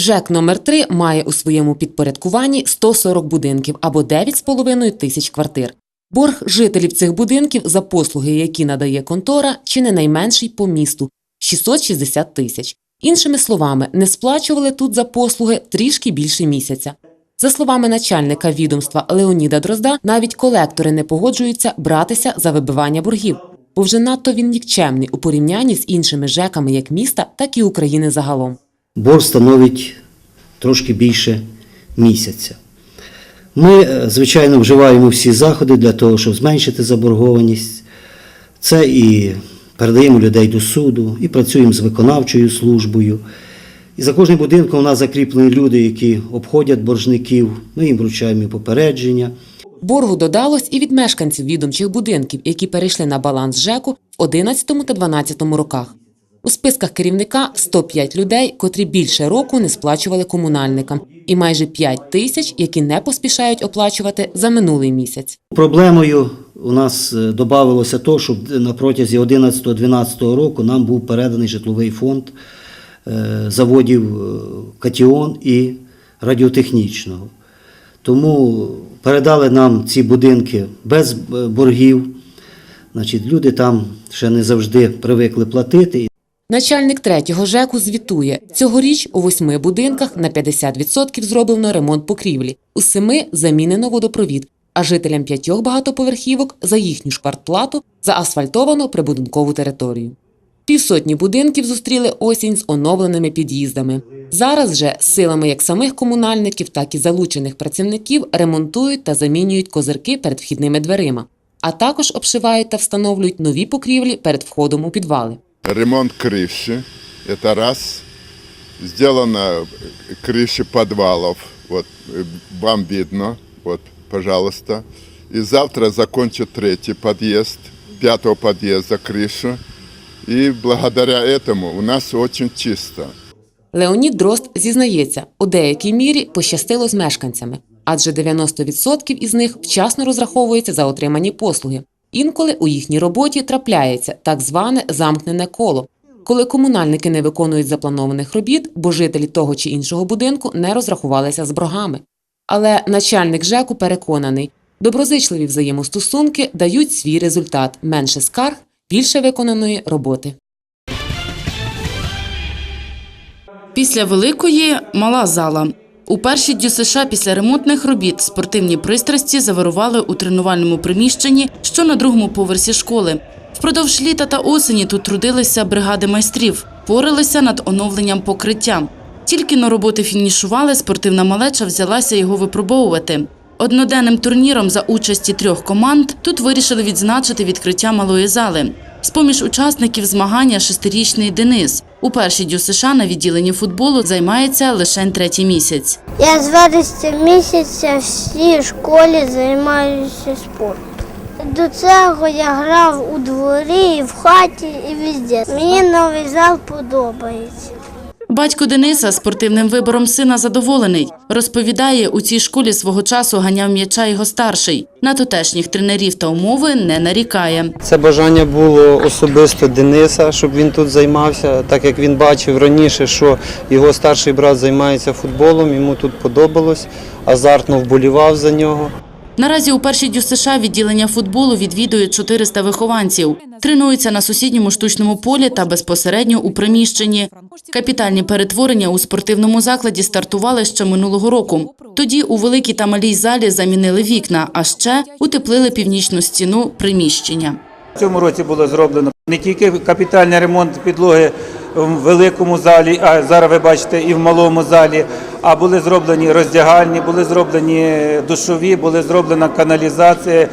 ЖЕК номер 3 має у своєму підпорядкуванні 140 будинків або 9,5 тисяч квартир. Борг жителів цих будинків за послуги, які надає контора, чи не найменший по місту 660 тисяч. Іншими словами, не сплачували тут за послуги трішки більше місяця. За словами начальника відомства Леоніда Дрозда, навіть колектори не погоджуються братися за вибивання боргів, бо вже надто він нікчемний у порівнянні з іншими ЖЕКами як міста, так і України загалом. Борг становить трошки більше місяця. Ми, е, звичайно, вживаємо всі заходи для того, щоб зменшити заборгованість. Це і передаємо людей до суду, і працюємо з виконавчою службою. І за кожним будинком у нас закріплені люди, які обходять боржників. Ми їм вручаємо попередження. Боргу додалось і від мешканців відомчих будинків, які перейшли на баланс ЖЕКу в 11 та 12 роках. У списках керівника 105 людей, котрі більше року не сплачували комунальникам, і майже 5 тисяч, які не поспішають оплачувати за минулий місяць. Проблемою у нас е, додавалося то, що на протязі 11-12 року нам був переданий житловий фонд е, заводів е, Катіон і радіотехнічного. Тому передали нам ці будинки без боргів. Значить, люди там ще не завжди привикли платити. Начальник третього ЖЕКу звітує, цьогоріч у восьми будинках на 50% зроблено ремонт покрівлі, у семи замінено водопровід, а жителям п'ятьох багатоповерхівок за їхню ж квартплату заасфальтовано прибудинкову територію. Півсотні будинків зустріли осінь з оновленими під'їздами. Зараз же силами як самих комунальників, так і залучених працівників ремонтують та замінюють козирки перед вхідними дверима, а також обшивають та встановлюють нові покрівлі перед входом у підвали Ремонт крыши, это раз. Сделано крыши подвалов, вот э, вам видно, вот, пожалуйста. И завтра закончат третий подъезд, пятого подъезда крышу. И благодаря этому у нас очень чисто. Леонід Дрозд зізнається, у деякій мірі пощастило з мешканцями, адже 90% із них вчасно розраховуються за отримані послуги. Інколи у їхній роботі трапляється так зване замкнене коло, коли комунальники не виконують запланованих робіт, бо жителі того чи іншого будинку не розрахувалися з боргами. Але начальник ЖЕКу переконаний, доброзичливі взаємостосунки дають свій результат менше скарг, більше виконаної роботи. Після великої мала зала. У перші дню США після ремонтних робіт спортивні пристрасті завирували у тренувальному приміщенні, що на другому поверсі школи. Впродовж літа та осені тут трудилися бригади майстрів, поралися над оновленням покриття. Тільки на роботи фінішували, спортивна малеча взялася його випробовувати. Одноденним турніром за участі трьох команд тут вирішили відзначити відкриття малої зали. З-поміж учасників змагання шестирічний Денис. У першій дю США на відділенні футболу займається лише третій місяць. Я з вересня місяця в всій школі займаюся спортом. До цього я грав у дворі, в хаті, і везде. Мені новий зал подобається. Батько Дениса спортивним вибором сина задоволений. Розповідає, у цій школі свого часу ганяв м'яча його старший. На тутешніх тренерів та умови не нарікає. Це бажання було особисто Дениса, щоб він тут займався, так як він бачив раніше, що його старший брат займається футболом, йому тут подобалось, азартно вболівав за нього. Наразі у першій дю США відділення футболу відвідують 400 вихованців. Тренуються на сусідньому штучному полі та безпосередньо у приміщенні. Капітальні перетворення у спортивному закладі стартували ще минулого року. Тоді у великій та малій залі замінили вікна, а ще утеплили північну стіну приміщення. В цьому році було зроблено не тільки капітальний ремонт підлоги в великому залі, а зараз ви бачите і в малому залі, а були зроблені роздягальні, були зроблені душові, були зроблена каналізація.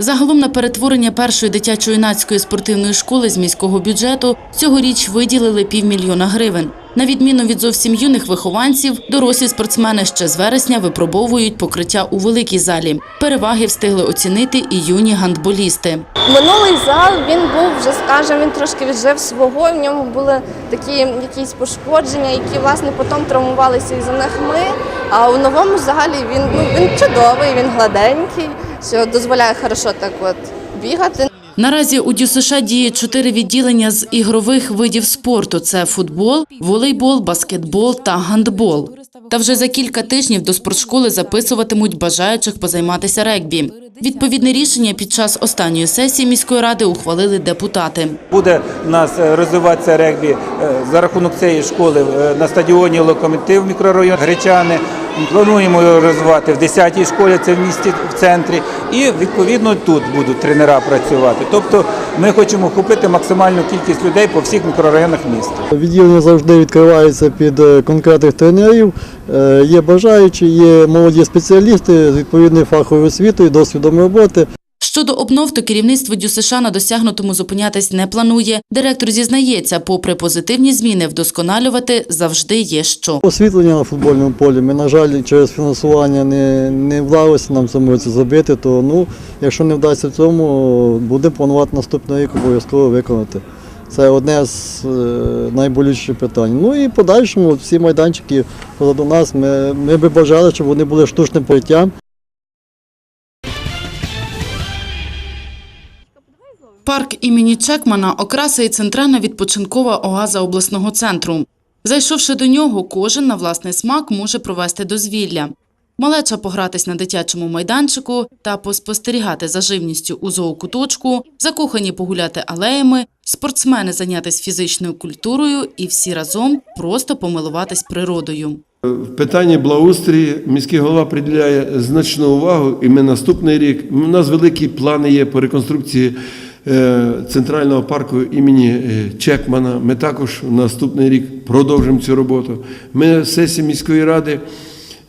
Загалом на перетворення першої дитячо-юнацької спортивної школи з міського бюджету цьогоріч виділили півмільйона гривень. На відміну від зовсім юних вихованців, дорослі спортсмени ще з вересня випробовують покриття у великій залі. Переваги встигли оцінити і юні гандболісти. Минулий зал він був вже, скажімо, він трошки віджив свого. В ньому були такі якісь пошкодження, які власне потім травмувалися із за них ми. А у новому залі він ну він чудовий, він гладенький, що дозволяє хорошо так от бігати. Наразі у ДЮСШ діє чотири відділення з ігрових видів спорту: це футбол, волейбол, баскетбол та гандбол. Та вже за кілька тижнів до спортшколи записуватимуть бажаючих позайматися регбі. Відповідне рішення під час останньої сесії міської ради ухвалили депутати. Буде у нас е, розвиватися регбі е, за рахунок цієї школи е, на стадіоні Локомотив мікрорайон Гречани. Плануємо його розвивати в 10-й школі, це в місті в центрі, і відповідно тут будуть тренера працювати. Тобто ми хочемо охопити максимальну кількість людей по всіх мікрорайонах міста. Відділення завжди відкривається під е, конкретних тренерів. Е, Є бажаючі, є молоді спеціалісти з відповідною фаховою освітою, досвідом роботи. Щодо обнов, то керівництво ДЮСШ на досягнутому зупинятись не планує. Директор зізнається, попри позитивні зміни, вдосконалювати завжди є що. Освітлення на футбольному полі. Ми, на жаль, через фінансування не, не вдалося нам цьому році зробити, то ну, якщо не вдасться в цьому, будемо планувати наступний рік обов'язково виконати. Це одне з е, найболючіших питань. Ну і подальшому всі майданчики позаду нас. Ми, ми би бажали, щоб вони були штучним покриттям. Парк імені Чекмана окрасить центральна відпочинкова оаза обласного центру. Зайшовши до нього, кожен на власний смак може провести дозвілля. Малеча погратись на дитячому майданчику та поспостерігати за живністю у зоокуточку, закохані погуляти алеями, спортсмени зайнятися фізичною культурою і всі разом просто помилуватись природою. В питанні благоустрій міський голова приділяє значну увагу, і ми наступний рік. У нас великі плани є по реконструкції центрального парку імені е, Чекмана. Ми також наступний рік продовжимо цю роботу. Ми сесії міської ради.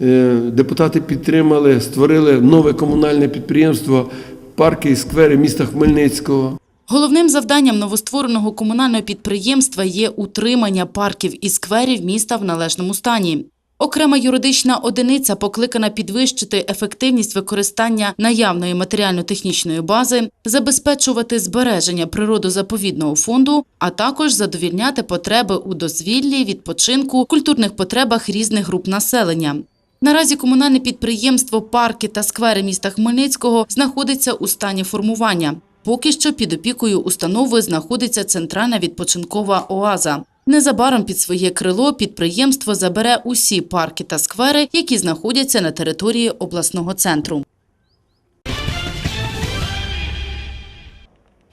е, Депутати підтримали, створили нове комунальне підприємство парки і сквери міста Хмельницького. Головним завданням новоствореного комунального підприємства є утримання парків і скверів міста в належному стані. Окрема юридична одиниця покликана підвищити ефективність використання наявної матеріально-технічної бази, забезпечувати збереження природозаповідного фонду, а також задовільняти потреби у дозвіллі, відпочинку, культурних потребах різних груп населення. Наразі комунальне підприємство Парки та сквери міста Хмельницького знаходиться у стані формування. Поки що під опікою установи знаходиться центральна відпочинкова оаза. Незабаром під своє крило підприємство забере усі парки та сквери, які знаходяться на території обласного центру.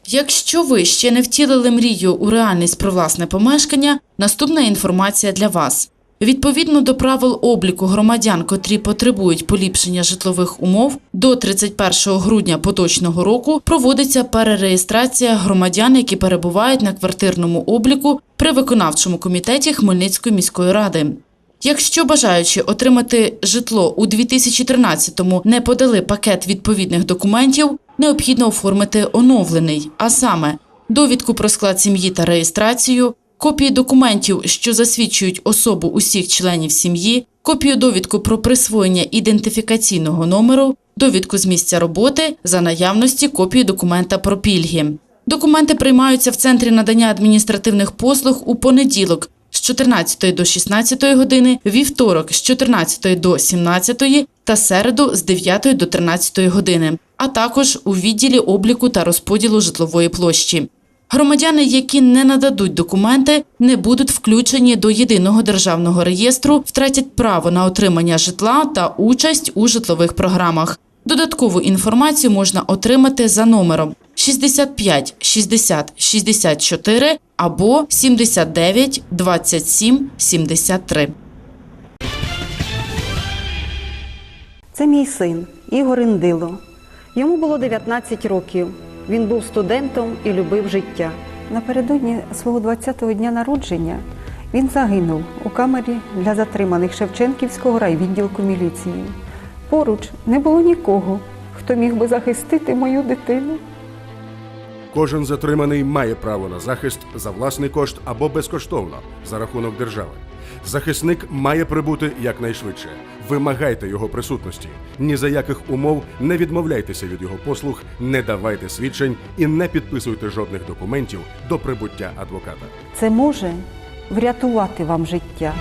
Якщо ви ще не втілили мрію у реальність про власне помешкання, наступна інформація для вас. Відповідно до правил обліку громадян, котрі потребують поліпшення житлових умов, до 31 грудня поточного року проводиться перереєстрація громадян, які перебувають на квартирному обліку при виконавчому комітеті Хмельницької міської ради. Якщо бажаючи отримати житло у 2013-му не подали пакет відповідних документів, необхідно оформити оновлений, а саме довідку про склад сім'ї та реєстрацію, копії документів, що засвідчують особу усіх членів сім'ї, копію довідку про присвоєння ідентифікаційного номеру, довідку з місця роботи за наявності копії документа про пільги. Документи приймаються в центрі надання адміністративних послуг у понеділок з 14 до 16 години, вівторок з 14 до 17 та середу з 9 до 13 години, а також у відділі обліку та розподілу житлової площі. Громадяни, які не нададуть документи, не будуть включені до єдиного державного реєстру, втратять право на отримання житла та участь у житлових програмах. Додаткову інформацію можна отримати за номером 65 60 64 або 79 27 73. Це мій син Ігор Індило. Йому було 19 років. Він був студентом і любив життя. Напередодні свого 20-го дня народження він загинув у камері для затриманих Шевченківського райвідділку міліції. Поруч не було нікого, хто міг би захистити мою дитину. Кожен затриманий має право на захист за власний кошт або безкоштовно за рахунок держави. Захисник має прибути якнайшвидше. Вимагайте його присутності. Ні за яких умов не відмовляйтеся від його послуг, не давайте свідчень і не підписуйте жодних документів до прибуття адвоката. Це може врятувати вам життя.